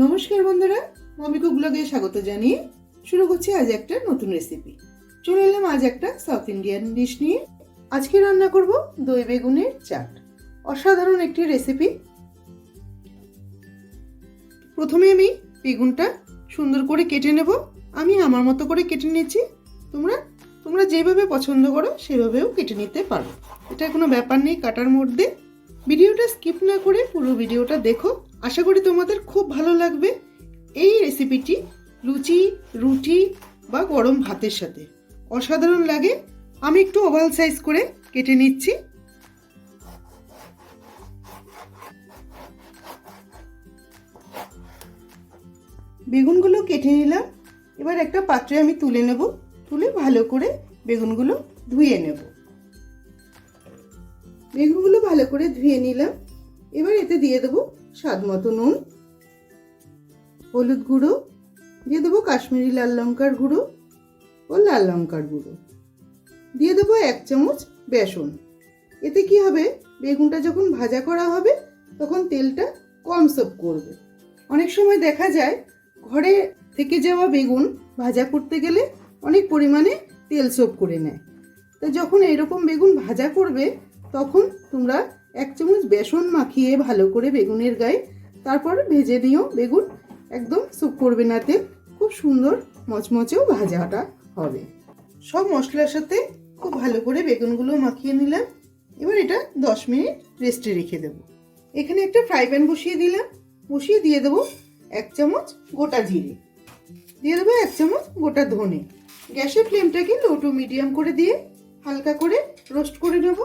নমস্কার বন্ধুরা মমিকো ব্লগে স্বাগত জানিয়ে শুরু করছি আজ একটা নতুন রেসিপি চলে এলাম আজ একটা সাউথ ইন্ডিয়ান ডিশ নিয়ে। আজকে রান্না করব দই বেগুনের চাট। অসাধারণ একটি রেসিপি প্রথমে আমি বেগুনটা সুন্দর করে কেটে নেব। আমি আমার মতো করে কেটে নিচ্ছি তোমরা তোমরা যেভাবে পছন্দ করো, সেভাবেও কেটে নিতে পারো। এটা কোনো ব্যাপার নেই, কাটার মধ্যে। ভিডিওটা স্কিপ না করে পুরো ভিডিওটা দেখো। আশা করি তোমাদের খুব ভালো লাগবে এই রেসিপিটি লুচি, রুটি বা গরম ভাতের সাথে। অসাধারণ লাগে। আমি একটু ওভাল সাইজ করে কেটে নিচ্ছি। বেগুনগুলো কেটে নিলাম। এবার একটা পাত্রে আমি তুলে নেব। তুলে ভালো করে বেগুনগুলো ধুয়ে নেব। বেগুনগুলো ভালো করে ধুয়ে নিলাম। এবার এতে দিয়ে দেবো স্বাদ মতো নুন, হলুদ গুঁড়ো, দিয়ে দেবো কাশ্মীরি লাল লঙ্কার গুঁড়ো ও লাল লঙ্কার গুঁড়ো। দিয়ে দেবো এক চামচ বেসন। এতে কি হবে? বেগুনটা যখন ভাজা করা হবে, তখন তেলটা কম সব করবে। অনেক সময় দেখা যায়, ঘরে থেকে যাওয়া বেগুন ভাজা করতে গেলে অনেক পরিমাণে তেল সোপ করে নেয়। তো যখন এরকম বেগুন ভাজা করবে, তখন তোমরা এক চামচ বেসন মাখিয়ে ভালো করে বেগুনের গায়ে তারপর ভেজে নিও বেগুন। একদম সুপ করবে না তেল। খুব সুন্দর মচমচেও ভাজাটা হবে। সব মশলার সাথে খুব ভালো করে বেগুনগুলো মাখিয়ে নিলাম। এবার এটা দশ মিনিট রেস্টে রেখে দেব। এখানে একটা ফ্রাই প্যান বসিয়ে দিলাম। বসিয়ে দিয়ে দেবো এক চামচ গোটা জিরে। দিয়ে দেবো এক চামচ গোটা ধনে। গ্যাসের ফ্লেমটাকে লো টু মিডিয়াম করে দিয়ে হালকা করে রোস্ট করে নেব।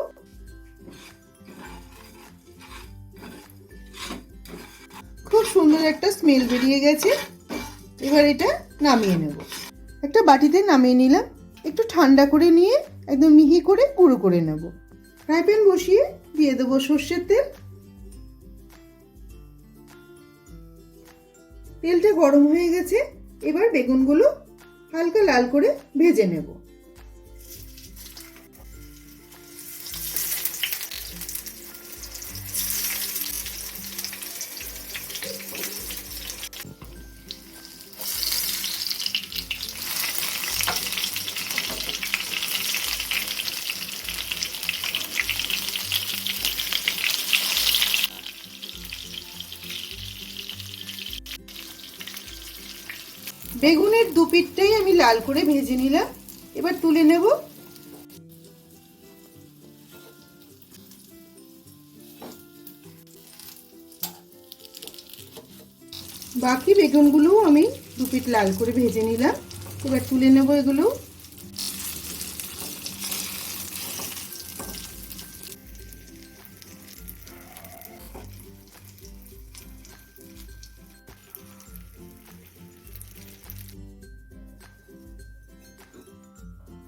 খুব সুন্দর একটা স্মেল বেরিয়ে গেছে। এবার এটা নামিয়ে নেব। একটা বাটিতে নামিয়ে নিলাম। একটু ঠান্ডা করে নিয়ে একদম মিহি করে গুঁড়ো করে নেব। ফ্রাই প্যান বসিয়ে দিয়ে দেবো সর্ষের তেল। তেলটা গরম হয়ে গেছে। এবার বেগুনগুলো হালকা লাল করে ভেজে নেব। বেগুনের দু পিঠটাই আমি লাল করে ভেজে নিলাম। এবার তুলে নেব। বাকি বেগুনগুলোও আমি দু পিঠ লাল করে ভেজে নিলাম। এবার তুলে নেব এগুলো।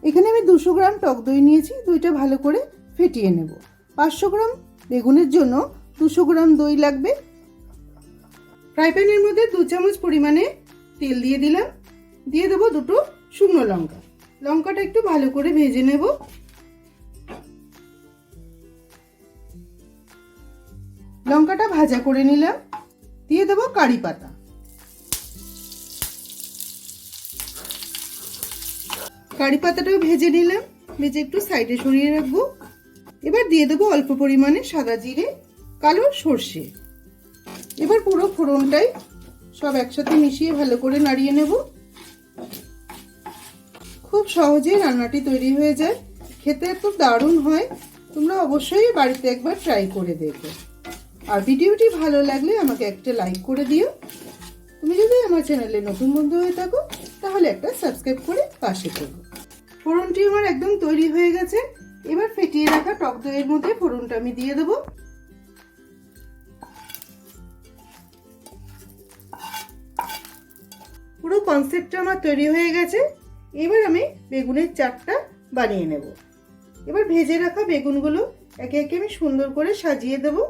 এখানে আমি দুশো গ্রাম টক দই নিয়েছি, দইটা ভালো করে ফেটিয়ে নেব। পাঁচশো গ্রাম বেগুনের জন্য দুশো গ্রাম দই লাগবে। ফ্রাই প্যানের মধ্যে দু চামচ পরিমাণে তেল দিয়ে দিলাম। দিয়ে দেবো দুটো শুকনো লঙ্কা। লঙ্কাটা একটু ভালো করে ভেজে নেব। লঙ্কাটা ভাজা করে নিলাম। দিয়ে দেবো কারি পাতা। কারি পাতাটাও ভেজে নিলাম। ভেজে একটু সাইডে সরিয়ে রাখব। এবার দিয়ে দেবো অল্প পরিমাণে সাদা জিরে, কালো সর্ষে। এবার পুরো ফোড়নটাই সব একসাথে মিশিয়ে ভালো করে নাড়িয়ে নেব। খুব সহজে রান্নাটি তৈরি হয়ে যায়। খেতে এত দারুণ হয়, তোমরা অবশ্যই বাড়িতে একবার ট্রাই করে দেখো। আর ভিডিওটি ভালো লাগলে আমাকে একটা লাইক করে দিও। তুমি যদি আমার চ্যানেলে নতুন বন্ধু হয়ে থাকো, তাহলে একটা সাবস্ক্রাইব করে পাশে থেকো। ফোড়নটি আমার একদম তৈরি হয়ে গেছে। এবার ফেটিয়ে রাখা টক দইয়ের মধ্যে ফোড়নটা আমি দিয়ে দেবো। পুরো কনসেপ্টটা আমার তৈরি হয়ে গেছে। এবার আমি বেগুনের চাটটা বানিয়ে নেব। এবার ভেজে রাখা বেগুনগুলো একে একে আমি সুন্দর করে সাজিয়ে দেবো।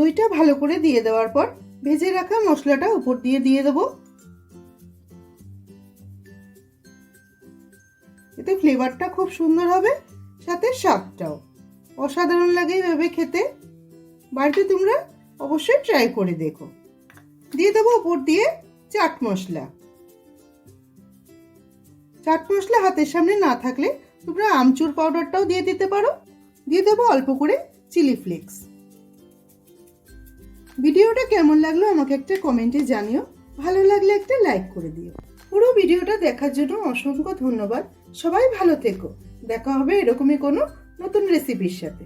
দইটা ভালো করে দিয়ে দেওয়ার পর ভেজে রাখা মশলাটা উপর দিয়ে দিয়ে দেবো। এতে ফ্লেভারটা খুব সুন্দর হবে, সাথে স্বাদটাও। অসাধারণ লাগে এইভাবে খেতে। বাড়িতে তোমরা অবশ্যই ট্রাই করে দেখো। দিয়ে দেবো উপর দিয়ে চাট মশলা। চাট মশলা হাতের সামনে না থাকলে তোমরা আমচুর পাউডারটাও দিয়ে দিতে পারো। দিয়ে দেবো অল্প করে চিলি ফ্লেক্স। ভিডিওটা কেমন লাগল আমাকে একটা কমেন্টে জানিও। ভালো লাগলে একটা লাইক করে দিও। পুরো ভিডিওটা দেখার জন্য অসংখ্য ধন্যবাদ। সবাই ভালো থেকো। দেখা হবে এরকমই কোনো নতুন রেসিপির সাথে।